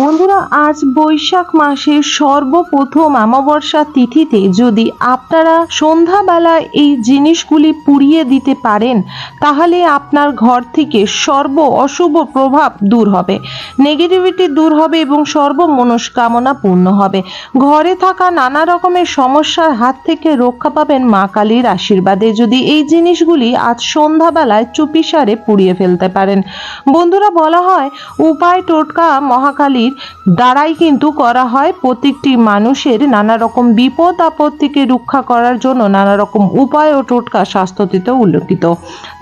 বন্ধুরা, আজ বৈশাখ মাসের সর্বপ্রথম অমাবস্যা তিথিতে যদি আপনারা সন্ধ্যাবেলা এই জিনিসগুলি পুড়িয়ে দিতে পারেন, তাহলে আপনার ঘর থেকে সর্ব অশুভ প্রভাব দূর হবে। নেগেটিভিটি দূর হবে এবং সর্ব মনস্কামনা পূর্ণ হবে। ঘরে থাকা নানা রকমের সমস্যার হাত থেকে রক্ষা পাবেন মা কালীর আশীর্বাদে। যদি এই জিনিসগুলি আজ সন্ধ্যাবেলায় চুপিসারে পুড়িয়ে ফেলতে পারেন। বন্ধুরা, বলা হয়, উপায় টোটকা মহাকালীর দ্বারাই কিন্তু করা হয় প্রত্যেকটি মানুষের নানা রকম বিপদ আপদ থেকে রক্ষা করার জন্য নানা রকম উপায় ও টোটকা শাস্ত্রটিতে উল্লেখিত।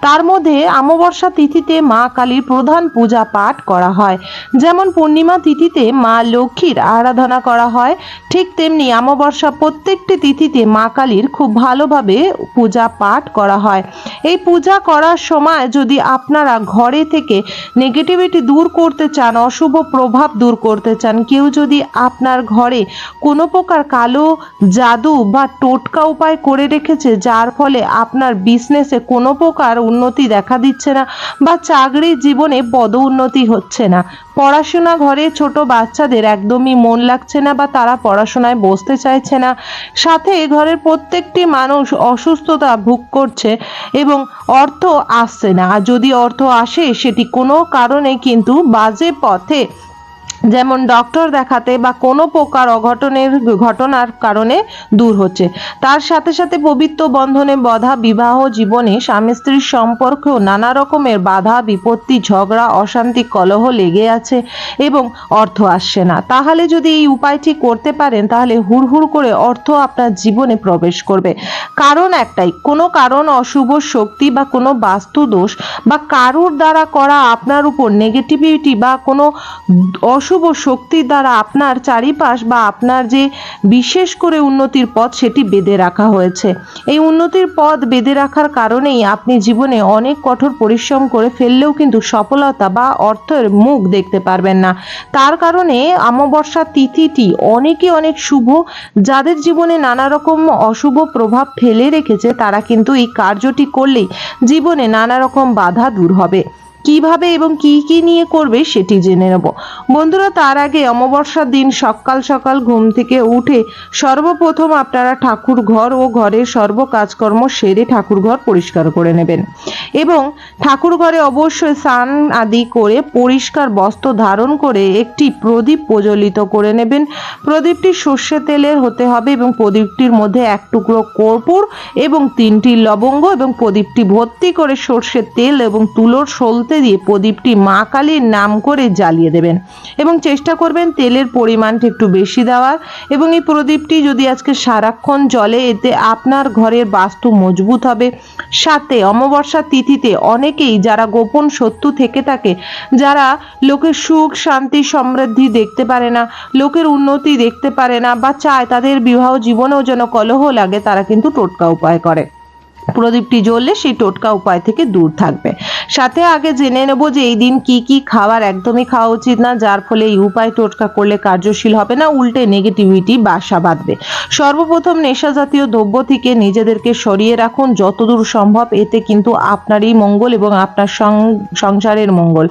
তার মধ্যে অমাবস্যা তিথিতে মা কালীর প্রধান পূজা পাঠ করা হয়। যেমন পূর্ণিমা তিথিতে মা লক্ষ্মীর আরাধনা করা হয়, ঠিক তেমনি অমাবস্যা প্রত্যেকটি তিথিতে মা কালীর খুব ভালোভাবে পূজা পাঠ করা হয়। এই পূজা করার সময় যদি আপনারা ঘরে থেকে নেগেটিভিটি দূর করতে চান, অশুভ প্রভাব দূর করতে চান, কেউ যদি আপনার ঘরে কোনো প্রকার কালো জাদু বা টোটকা উপায় করে রেখেছে, যার ফলে আপনার বিজনেসে কোনো প্রকার উন্নতি দেখা দিচ্ছে না বা চাকরির জীবনে পদোন্নতি হচ্ছে না। পড়াশোনা ঘরে ছোট বাচ্চাদের একদমই মন লাগছে না বা তারা পড়াশোনায় বসতে চাইছে না। সাথে ঘরের প্রত্যেকটি মানুষ অসুস্থতা ভোগ করছে এবং অর্থ আসছে না। আর যদি অর্থ আসে সেটি কোনো কারণে কিন্তু বাজে পথে যেমন ডক্টর দেখাতে বা কোনো প্রকার অঘটনের ঘটনার কারণে দূর হচ্ছে। তার সাথে সাথে পবিত্র বন্ধনে বাধা বিবাহ জীবনে স্বামী স্ত্রীর সম্পর্কেও নানা রকমের বাধা, বিপত্তি, ঝগড়া, অশান্তি, কলহ লেগে আছে এবং অর্থ আসছে না। তাহলে যদি এই উপায়টি করতে পারেন, তাহলে হুড়হুড় করে অর্থ আপনার জীবনে প্রবেশ করবে। কারণ একটাই, কোনো কারণ অশুভ শক্তি বা কোনো বাস্তু দোষ বা কারুর দ্বারা করা আপনার উপর নেগেটিভিটি বা কোনো অশুভ শক্তির দ্বারা আপনার চারিপাশ বা আপনার যে বিশেষ করে উন্নতির পথ সেটি বেঁধে রাখা হয়েছে। এই উন্নতির পথ বেঁধে রাখার কারণেই আপনি জীবনে অনেক কঠোর পরিশ্রম করে ফেললেও কিন্তু সফলতা বা অর্থের মুখ দেখতে পারবেন না। তার কারণে অমাবস্যা তিথিটি অনেকে অনেক শুভ, যাদের জীবনে নানা রকম অশুভ প্রভাব ফেলে রেখেছে, তারা কিন্তু এই কার্যটি করলেই জীবনে নানা রকম বাধা দূর হবে। কীভাবে এবং কি কি নিয়ে করবে সেটি জেনে নেব। বন্ধুরা, তার আগে অমাবস্যার দিন সকাল সকাল ঘুম থেকে উঠে সর্বপ্রথম আপনারা ঠাকুর ঘর ও ঘরের সর্ব কাজকর্ম সেরে ঠাকুর ঘর পরিষ্কার করে নেবেন এবং ঠাকুর ঘরে অবশ্যই স্নান আদি করে পরিষ্কার বস্ত্র ধারণ করে একটি প্রদীপ প্রজ্বলিত করে নেবেন। প্রদীপটি সর্ষে তেলের হতে হবে এবং প্রদীপটির মধ্যে এক টুকরো কর্পূর এবং তিনটি লবঙ্গ এবং প্রদীপটি ভর্তি করে সর্ষের তেল এবং তুলোর সলতে দিয়ে প্রদীপটি মা কালীর নাম করে জ্বালিয়ে দেবেন এবং চেষ্টা করবেন তেলের পরিমাণটা একটু বেশি দেওয়ার এবং এই প্রদীপটি যদি আজকে সারাক্ষণ জলে এতে আপনার ঘরের বাস্তু মজবুত হবে। সাথে অমাবস্যা তিথিতে অনেকেই যারা গোপন শত্রু থেকে থাকে, যারা লোকের সুখ, শান্তি, সমৃদ্ধি দেখতে পারে না, লোকের উন্নতি দেখতে পারে না বা চায় তাদের বিবাহ জীবনেও যেন কলহ লাগে, তারা কিন্তু টোটকা উপায় করে। প্রদীপটি জ্বললে সেই টোটকা উপায় থেকে দূর থাকবে। সাথে আগে জেনে নেব যে এই দিন কি কি খাবার একদমই খাওয়া উচিত না, যার ফলে এই উপায় টোটকা করলে কার্যশীল হবে না, উল্টে নেগেটিভিটি বাসা বাঁধবে। সর্বপ্রথম নেশা জাতীয় দ্রব্য থেকে নিজেদেরকে সরিয়ে রাখুন, যতদূর সম্ভব, এতে কিন্তু আপনারই মঙ্গল এবং আপনার সংসারের মঙ্গল।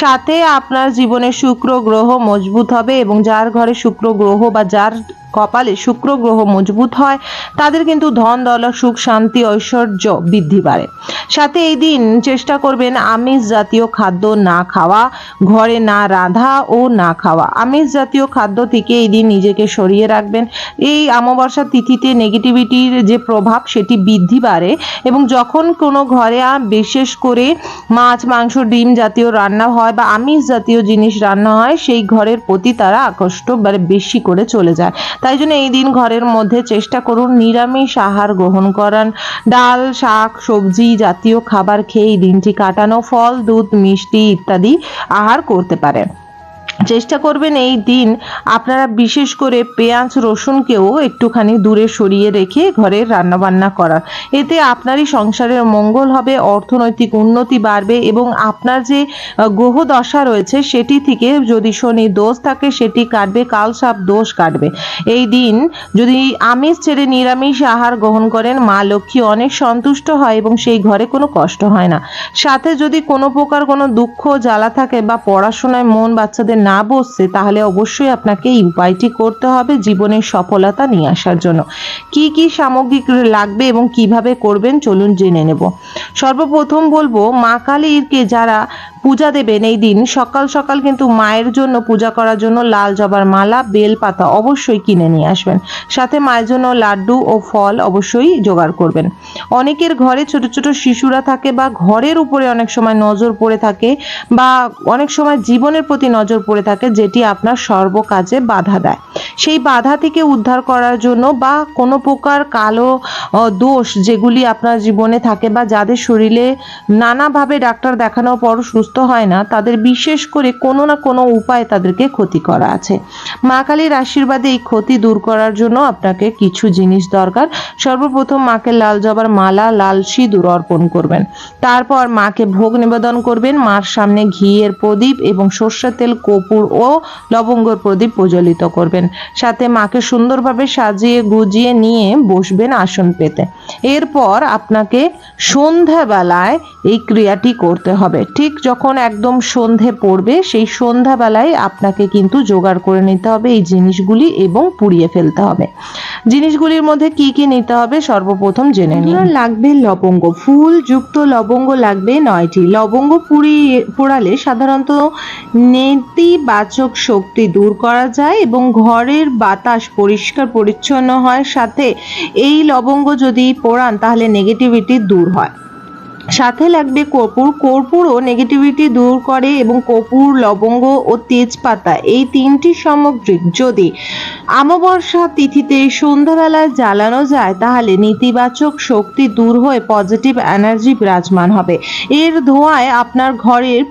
সাথে আপনার জীবনে শুক্র গ্রহ মজবুত হবে এবং যার ঘরে শুক্র গ্রহ বা যার কপালে শুক্র গ্রহ মজবুত হয়, তাদের কিন্তু ধন, দৌলত, সুখ, শান্তি, ঐশ্বর্য বৃদ্ধি পারে। সাথে এই দিন চেষ্টা করবেন আমিষ জাতীয় খাদ্য না খাওয়া, ঘরে না রাধা ও না খাওয়া। আমিষ জাতীয় খাদ্য থেকে এই দিন নিজেকে সরিয়ে রাখবেন। এই অমাবস্যা তিথিতে নেগেটিভিটির যে প্রভাব, সেটি বৃদ্ধি বাড়ে এবং যখন কোনো ঘরে বিশেষ করে মাছ, মাংস, ডিম জাতীয় রান্না হয় বা আমিষ জাতীয় জিনিস রান্না হয়, সেই ঘরের প্রতি তারা আকষ্ট বেশি করে চলে যায়। তাই জন্য এই দিন ঘরের মধ্যে চেষ্টা করুন নিরামিষ আহার গ্রহণ করান। ডাল, শাক, সবজি জাতীয় খাবার খেয়ে এই দিনটি কাটানো, ফল, দুধ, মিষ্টি ইত্যাদি আহার করতে পারেন। চেষ্টা করবেন এই দিন আপনারা বিশেষ করে পেঁয়াজ, রসুনকেও একটুখানি দূরে সরিয়ে রেখে ঘরের রান্নাবান্না করার এতে আপনারই সংসারের মঙ্গল হবে, অর্থনৈতিক উন্নতি বাড়বে এবং আপনার যে গ্রহ দশা রয়েছে সেটি থেকে যদি শনি দোষ থাকে সেটি কাটবে কালসাপ দোষ কাটবে। এই দিন যদি আমিষ ছেড়ে নিরামিষ আহার গ্রহণ করেন, মা লক্ষ্মী অনেক সন্তুষ্ট হয় এবং সেই ঘরে কোনো কষ্ট হয় না। সাথে যদি কোনো প্রকার কোনো দুঃখ, জ্বালা থাকে বা পড়াশোনায় মন বাচ্চাদের না বসছে, তাহলে অবশ্যই আপনাকে এই উপায়টি করতে হবে জীবনের সফলতা নিয়ে আসার জন্য। কি কি সামগ্রী লাগবে এবং কীভাবে করবেন চলুন জেনে নেব। সর্বপ্রথম বলব, মা কালীরকে যারা পূজা দেবেন এই দিন। সকাল সকাল কিন্তু মায়ের জন্য পূজা করার জন্য লাল জবার মালা, বেল পাতা অবশ্যই কিনে নিয়ে আসবেন। সাথে মায়ের জন্য লাড্ডু ও ফল অবশ্যই জোগাড় করবেন। অনেকের ঘরে ছোট ছোট শিশুরা থাকে বা ঘরের উপরে অনেক সময় নজর পড়ে থাকে বা অনেক সময় জীবনের প্রতি নজর পড়ে থাকে যেটি আপনার সর্বকাজে বাধা দেয়। সেই বাধা থেকে উদ্ধার করার জন্য বা কোনো প্রকার কালো দোষ যেগুলি আপনার জীবনে থাকে বা যাদের শরীরে নানাভাবে ডাক্তার দেখানোর পর সুস্থ হয় না, তাদের বিশেষ করে কোনো না কোনো উপায় তাদেরকে ক্ষতি করা আছে। মা কালীর আশীর্বাদে এই ক্ষতি দূর করার জন্য আপনাকে কিছু জিনিস দরকার। সর্বপ্রথম মাকে লাল জবার মালা, লাল সিঁদুর অর্পণ করবেন। তারপর মাকে ভোগ নিবেদন করবেন। মার সামনে ঘিয়ের প্রদীপ এবং সর্ষের তেল কপুর ও লবঙ্গর প্রদীপ প্রজ্বলিত করবেন। সাথে মাকে সুন্দরভাবে সাজিয়ে গুজিয়ে নিয়ে বসবেন আসন পেতে। এরপর আপনাকে সন্ধ্যাবেলায় এই ক্রিয়াটি করতে হবে। ঠিক যখন একদম সন্ধে পড়বে, সেই সন্ধ্যাবেলায় আপনাকে কিন্তু জোগাড় করে নিতে হবে এই জিনিসগুলি এবং পুড়িয়ে ফেলতে হবে। জিনিসগুলির মধ্যে কি কি নিতে হবে সর্বপ্রথম জেনে নিন। লাগবে লবঙ্গ ফুল যুক্ত লবঙ্গ লাগবে নয়টি। লবঙ্গ পুড়িয়ে, পোড়ালে সাধারণত নেতিবাচক শক্তি দূর করা যায় এবং ঘরের বাতাস পরিষ্কার পরিচ্ছন্ন হয়। সাথে এই লবঙ্গ যদি পোড়ান, তাহলে নেগেটিভিটি দূর হয়। সাথে লাগবে কর্পূর। কর্পূরও নেগেটিভিটি দূর করে এবং কর্পূর, লবঙ্গ ও তেজপাতা। এই তিনটি সামগ্রিক যদি অমাবস্যা তিথিতে সন্ধ্যাবেলায় জ্বালানো যায়, তাহলে নেতিবাচক শক্তি দূর হয়ে পজিটিভ এনার্জি বিরাজমান হবে। এর ধোঁয়ায় আপনার ঘরের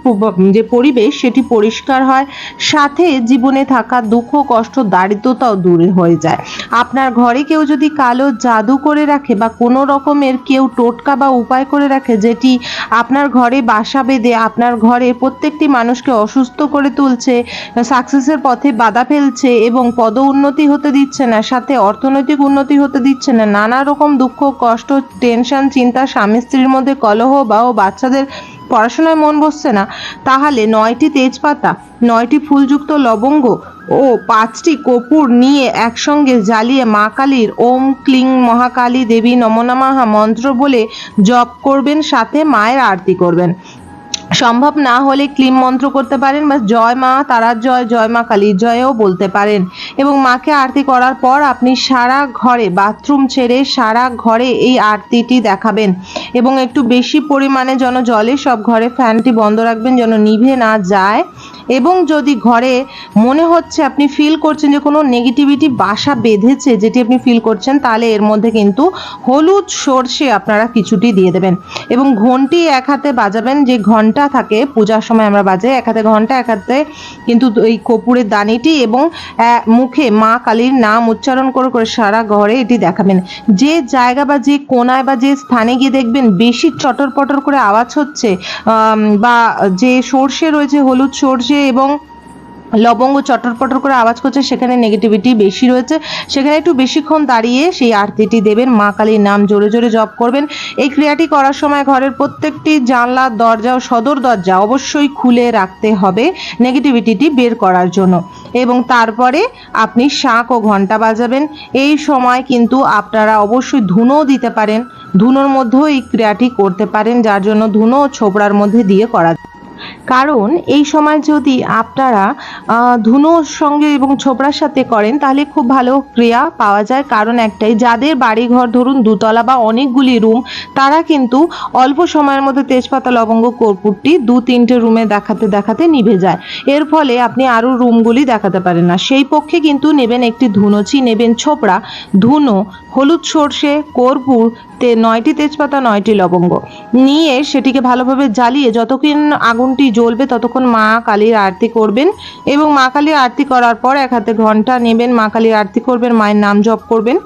যে পরিবেশ, সেটি পরিষ্কার হয়। সাথে জীবনে থাকা দুঃখ, কষ্ট, দারিদ্রতাও দূরে হয়ে যায়। আপনার ঘরে কেউ যদি কালো জাদু করে রাখে বা কোনো রকমের কেউ টোটকা বা উপায় করে রাখে যেটি আপনার ঘরে বাসা বেঁধে আপনার ঘরে প্রত্যেকটি মানুষকে অসুস্থ করে তুলছে, সাকসেসের পথে বাধা ফেলছে এবং পদ উন্নতি হতে দিচ্ছে না, সাথে অর্থনৈতিক উন্নতি হতে দিচ্ছে না, নানা রকম দুঃখ, কষ্ট, টেনশন, চিন্তা স্বামী স্ত্রীর মধ্যে কলহ বা ও বাচ্চাদের পড়াশোনায় মন বসছে না, তাহলে নয়টি তেজপাতা, নয়টি ফুলযুক্ত লবঙ্গ ও পাঁচটি কপুর নিয়ে একসঙ্গে জ্বালিয়ে মা কালীর ওম ক্লিং মহাকালী দেবী নমনামাহা মন্ত্র বলে জপ করবেন, সাথে মায়ের আরতি করবেন। সম্ভব না হলে ক্লিম মন্ত্র করতে পারেন বা জয় মা, তারার জয় জয় মা কালীর জয়ও বলতে পারেন। এবং মাকে আরতি করার পর আপনি সারা ঘরে, বাথরুম ছেড়ে সারা ঘরে এই আরতিটি দেখাবেন। এবং একটু বেশি পরিমাণে যেন জলে সব ঘরে ফ্যানটি বন্ধ রাখবেন, যেন নিভে না যায়। এবং যদি ঘরে মনে হচ্ছে আপনি ফিল করছেন যে কোনো নেগেটিভিটি বাসা বেঁধেছে, যেটি আপনি ফিল করছেন, তাহলে এর মধ্যে কিন্তু হলুদ সর্ষে আপনারা কিছুটি দিয়ে দেবেন। এবং ঘন্টি এক হাতে বাজাবেন, যে ঘণ্টা থাকে, পূজার সময় আমরা বাজাই এক হাতে ঘণ্টা, এক হাতে কিন্তু এই কপুরের দানিটি এবং মুখে মা কালীর নাম উচ্চারণ করে করে সারা ঘরে এটি দেখাবেন। যে জায়গা বা যে কোনায় বা যে স্থানে গিয়ে দেখবেন বেশি চটর পটর করে আওয়াজ হচ্ছে বা যে সর্ষে রয়েছে, হলুদ সর্ষে এবং লবঙ্গ চটর পটর করে আওয়াজ করছে, সেখানে নেগেটিভিটি বেশি রয়েছে। সেখানে একটু বেশিক্ষণ দাঁড়িয়ে সেই আরতিটি দেবেন। মা কালীর নাম জোরে জোরে জপ করবেন। এই ক্রিয়াটি করার সময় ঘরের প্রত্যেকটি জানলা, দরজা ও সদর দরজা অবশ্যই খুলে রাখতে হবে নেগেটিভিটিটি বের করার জন্য। এবং তারপরে আপনি শাঁখ ও ঘণ্টা বাজাবেন। এই সময় কিন্তু আপনারা অবশ্যই ধুনোও দিতে পারেন। ধুনোর মধ্যেও এই ক্রিয়াটি করতে পারেন, যার জন্য ধুনো ও ছোবড়ার মধ্যে দিয়ে করা কারণ এই সময় যদি আপনারা ধুনোর সঙ্গে এবং ছোপড়ার সাথে করেন, তাহলে খুব ভালো ক্রিয়া পাওয়া যায়। কারণ একটাই, যাদের বাড়িঘর ধরুন দুতলা বা অনেকগুলি রুম, তারা কিন্তু অল্প সময়ের মধ্যে তেজপাতা, লবঙ্গ, কর্পূরটি দু তিনটে রুমে দেখাতে দেখাতে নিভে যায়। এর ফলে আপনি আরও রুমগুলি দেখাতে পারেন না। সেই পক্ষে কিন্তু নেবেন একটি ধুনোচি নেবেন ছোপড়া, ধুনো, হলুদ সর্ষে, কর্পূর, তে, নয়টি তেজপাতা, নয়টি লবঙ্গ। নিয়ে সেটিকে ভালোভাবে জ্বালিয়ে যতক্ষণ আগুনটি জ্বলবে ততক্ষণ মা কালীর আরতি করবেন এবং মা কালীর আরতি করার পর এক হাতে ঘণ্টা নেবেন, মা কালীর আরতি করবেন, মায়ের নাম জপ করবেন।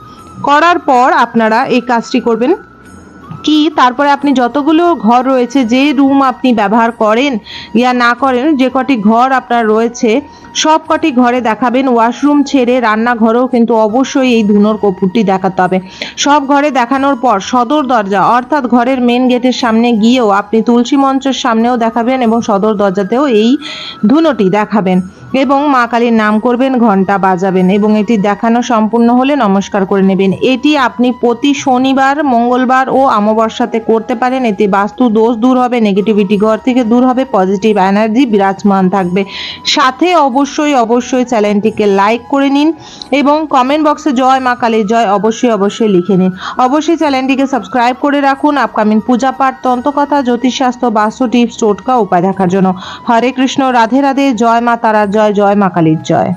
করার পর আপনারা এই কাজটি করবেন। কি? তারপরে আপনি যতগুলো ঘর রয়েছে, যে রুম আপনি ব্যবহার করেন ইয়া না করেন, যে কটি ঘর আপনার রয়েছে, সব কটি ঘরে দেখাবেন। ওয়াশরুম ছেড়ে রান্নাঘরেও কিন্তু অবশ্যই এই ধুনোর কপুরটি দেখাতে হবে। সব ঘরে দেখানোর পর সদর দরজা, অর্থাৎ ঘরের মেন গেটের সামনে গিয়েও আপনি তুলসী মঞ্চের সামনেও দেখাবেন এবং সদর দরজাতেও এই ধুনোটি দেখাবেন। এবং মা কালীর নাম করবেন ঘণ্টা বাজাবেন এবং এটি দেখানো সম্পূর্ণ হলে নমস্কার করে নেবেন। এটি আপনি প্রতি শনিবার, মঙ্গলবার ও অমাবস্যাতে করতে পারেন। এতে বাস্তু দোষ দূর হবে নেগেটিভিটি ঘর থেকে দূর হবে পজিটিভ এনার্জি বিরাজমান থাকবে। সাথে অবশ্যই অবশ্যই চ্যানেলটিকে লাইক করে নিন এবং কমেন্ট বক্সে জয় মা কালীর জয় অবশ্যই অবশ্যই লিখে নিন। অবশ্যই চ্যানেলটিকে সাবস্ক্রাইব করে রাখুন আপকামিং পূজা পাঠ তন্ত্রকথা জ্যোতিষশাস্ত্র, বাস্তু টিপস টোটকা উপায় দেখার জন্য। হরে কৃষ্ণ, রাধে রাধে, জয় মা তারা জয় জয় মা কালীর জয়।